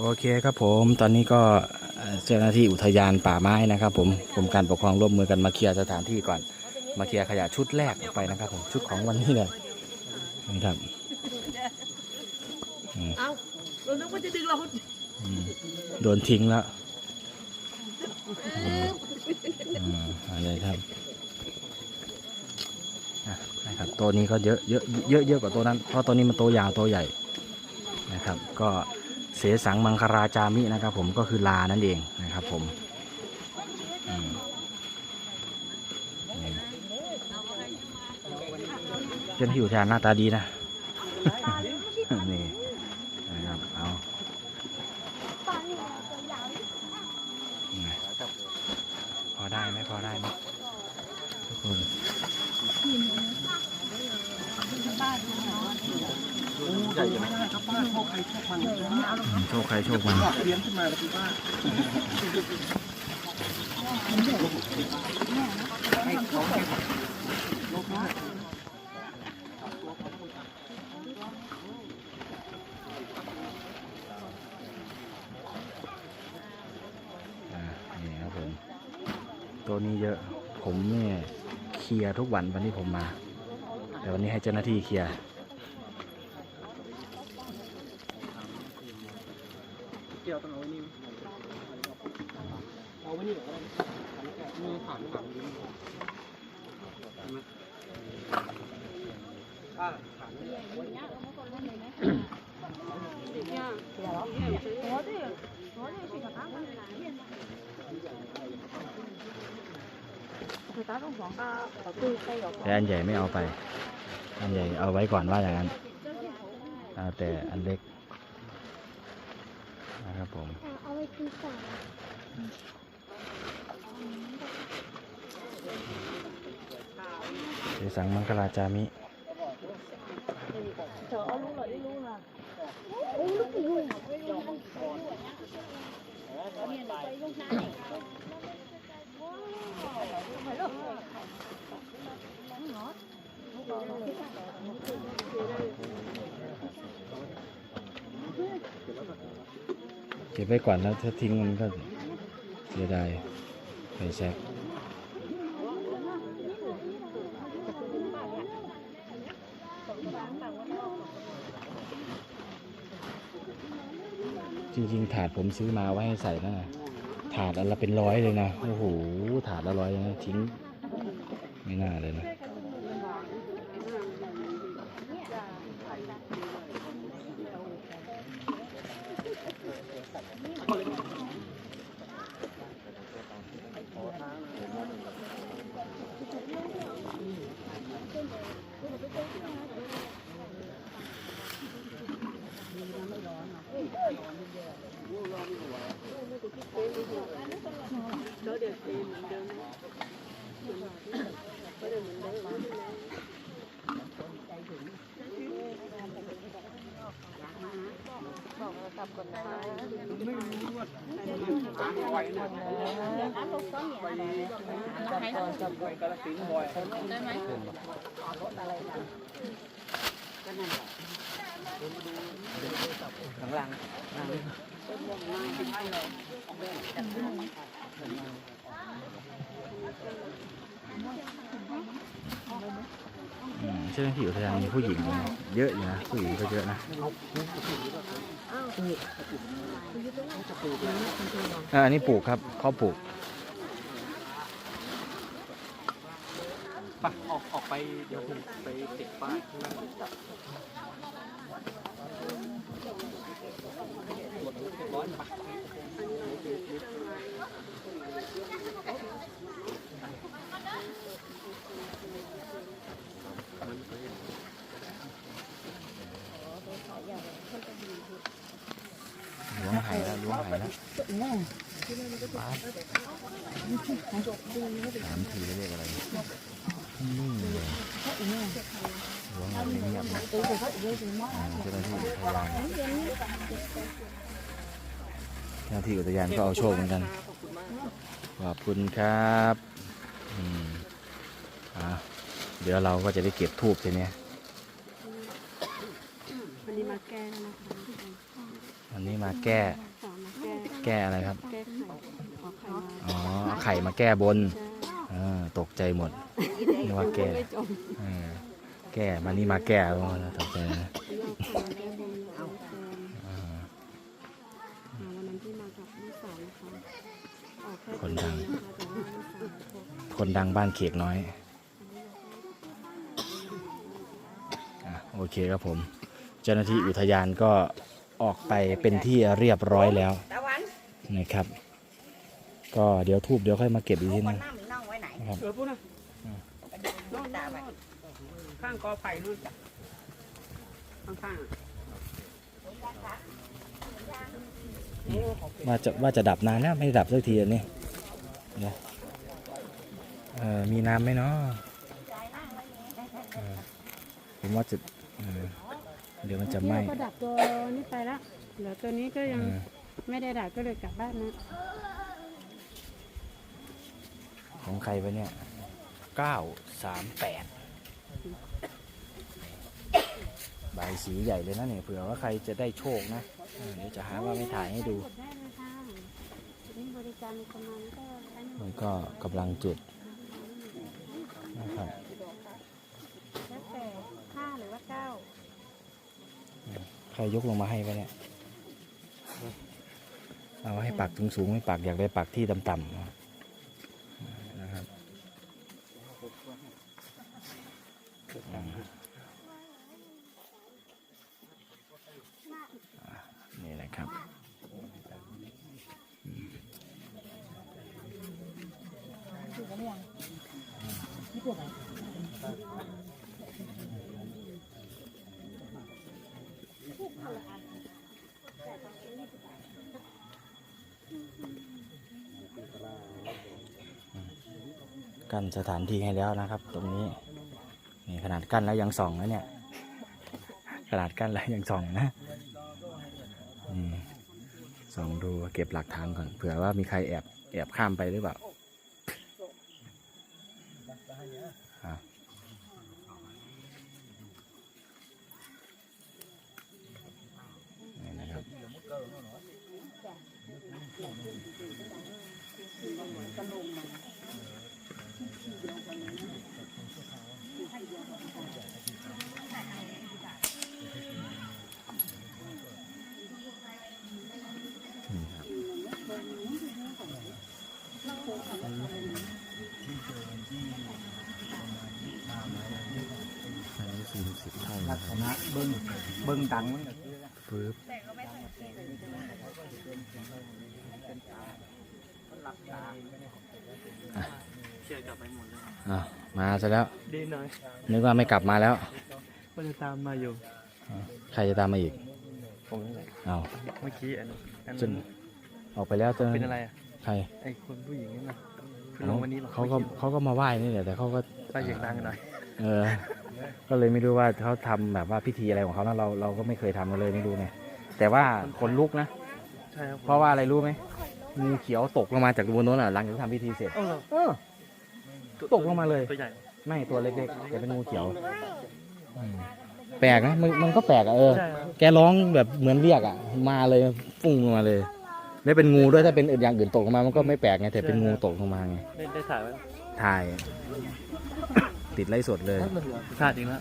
โอเคครับผมตอนนี้ก็เจ้าหน้าที่อุทยานป่าไม้นะครับ ผมกรมการปกครองร่วมมือกันมาเคลียร์สถานที่ก่อน มาเคลียร์ขยะชุดแรกออกไปนะครับผมชุดของวันนี้เลยนี่ครับเอาเรานึกว่าจะดึงเราโดนทิ้งแล้วอะไรครับนะครับตัวนี้ก็เยอะเยอะเยอะเยอะกว่าตัวนั้น เพราะตัวนี้มันตัวยาวตัวใหญ่นะครับ ก็ เสสังมังคราจามินะครับ ผมก็คือลานั่นเองนะครับ ผมอืมนี่เจ้าหน้าที่อุทยานหน้าตาดีนะนี่นะครับเอาพอได้ไหมพอได้ไหมทุกคน หญ่ไม่ได้ครับป้าโชคใครโชคมันอืมโชคใครโชคมันเลี้ยงขึ้นมาแล้วคุณป้าอ่านี่ครับผม ตัวนี้เยอะ ผมเนี่ยเคลียร์ทุกวันวันที่ผมมา แต่วันนี้ให้เจ้าหน้าที่เคลียร์ เกี่ยวต้องเอาไว้นี่เอาไว้นี่เหรอมือผ่านหลังนี้ป้าผ่านแต่อันใหญ่ไม่เอาไป อันใหญ่เอาไว้ก่อนว่าอย่างนั้น แต่อันเล็ก นะครับผมเอาไว้กินก่อนเสสังมังคลาจามิเจอ้ลูกลูกเก็ บไว้ก่อนแล้วถ้าทิ้งมันก็เสียดายไปแซกจริงๆ ถาดผมซื้อมาไว้ให้ใส่นะถาดอันละเป็นร้อยเลยนะ โอ้โห ถาดละร้อยนะ ทิ้ง ไม่น่าเลยนะ ข้างล่างอืมเจ้าหน้าที่อุทยานมีผู้หญิงเยอะอยู่นะผู้หญิงก็เยอะนะอันนี้ปลูกครับเขาปลูกปออกออกไปเดี๋ยวไปติดป้ายข้างหน้าร้อนปะ ล้วง หายแล้วปาบสามทีแล้วเรียกอะไรนิ่เลยล้วงแบบเงียบๆนะอ่าเจ้าหน้าที่อุทยานเจ้าหน้าที่อุทยานก็เอาโชคเหมือนกัน ขอบคุณครับอืมอ่าเดี๋ยวเราก็จะได้เก็บทูบทีเนี้ยวันนี้มาแก้นะคะวันนี้มาแก้ แแก้อะไรครับ แก้ไขออกไข่มาอ๋อเอาไข่มาแก้บนใช่อ่าตกใจหมดนึกว่าแก้ไม่จมเออแก้มานี่มาแก้แล้วนะตกใจนะเราไข่มาแก้บนเอาแฟนอ่า อ่าวันนั้นที่มากับลูกสาวนะคะออกแค่คนดังนะคะแต่ว่าลูกสาวบอกคนดังบ้านเขกน้อยอะโอเคครับผม เจ้าหน้าที่อุทยานก็ออกไปเป็นที่เรียบร้อยแล้วตะวั นนะครับ ก็เดี๋ยวทูบเดี๋ยวค่อยมาเก็บอีกทีคนึนงนั่งหรือนั่งไว้ไหนนะครับเออพูดนะโน่นตาไปข้างกอไผ่นู่นข้างๆอะว่าจะว่าจะดับนานแล้วไม่ดับสักทีอันนี้นะเออมีน้ำไหมเนาะเออผมว่าจะเออเดี๋ยวมันจะไหม้เที่ยวก็ดับตัวนี้ไปแล้วเหลือตัวนี้ก็ยังเออ ไม่ได้ดับก็เลยกลับบ้านนะของใครไปเนี่ยเก้าสามแปดใบายสีใหญ่เลยนะเนี่ยเผื่อว่าใครจะได้โชคนะเออเดี๋ยวจะหาว่าไม่ถ่ายให้ดู กดได้เลยค่ะทีนี้บริการประมาณก็ใช้มันก็กำลังจุดนะครับแล้วแต่ห้าหรือว่าเก้า ใครยกลงมาให้ไปเนี่ย เอาให้ปากสูงๆไม่ปากอยากได้ปากที่ต่ำๆนะครับอ่านี่นะครับ กั้นสถานที่ให้แล้วนะครับ ตรงนี้นี่ขนาดกั้นแล้วยังส่องนะเนี่ย ขนาดกั้นแล้วยังส่องนะส่องดูเก็บหลักฐานก่อนเผื่อว่ามีใครแอบแอบข้ามไปหรือเปล่าอะนี่นะค อันนี้สี่สิบเท่าลันะกคษรับณะเบิ้งเบิ้งดังมันก็คือปึ๊บเชื่อกลับไปหมดเลยอะมาซะแล้ว ดีหน่อยนึกว่าไม่กลับมาแล้ว ก็จะตามมาอยู่ ใครจะตามมาอีกผมนี่แหละเอาเมื่อกี้อันอันจนออกไปแล้วจนเป็นอะไรอะ ใครไอ้คนผู้หญิงนี่นะคือลงวันนี้หรอเขาก็เขาก็มาไหว้นี่แหละแต่เขาก็ไปเสียงดังกันหน่อยเออ ก็เลยไม่รู้ว่าเขาทำแบบว่าพิธีอะไรของเขานะเราเราก็ไม่เคยทำกันเลยไม่รู้ไงแต่ว่าคนลุกนะใช่ครับเพราะว่าอะไรรู้ไหมงูเขียวตกลงมาจากบนโน้นอะหลังจากทำพิธีเสร็จเออเออตกลงมาเลยตัวใหญ่ไม่ตัวเล็กๆแต่เป็นงูเขียวอืมแปลกนะมันมันก็แปลกอะเออใช่ครับแกร้องแบบเหมือนเรียกอะ มาเลยฟุ้งลงมาเลย ไม่เป็นงูด้วยถ้าเป็นอย่างอื่นตกลงมา มันก็ไม่แปลกไงแต่เป็นงูตกลงมาไงได้ได้ถ่ายไว้ถ่าย ติดไล่สดเลย ถ่ายจริงแล้ว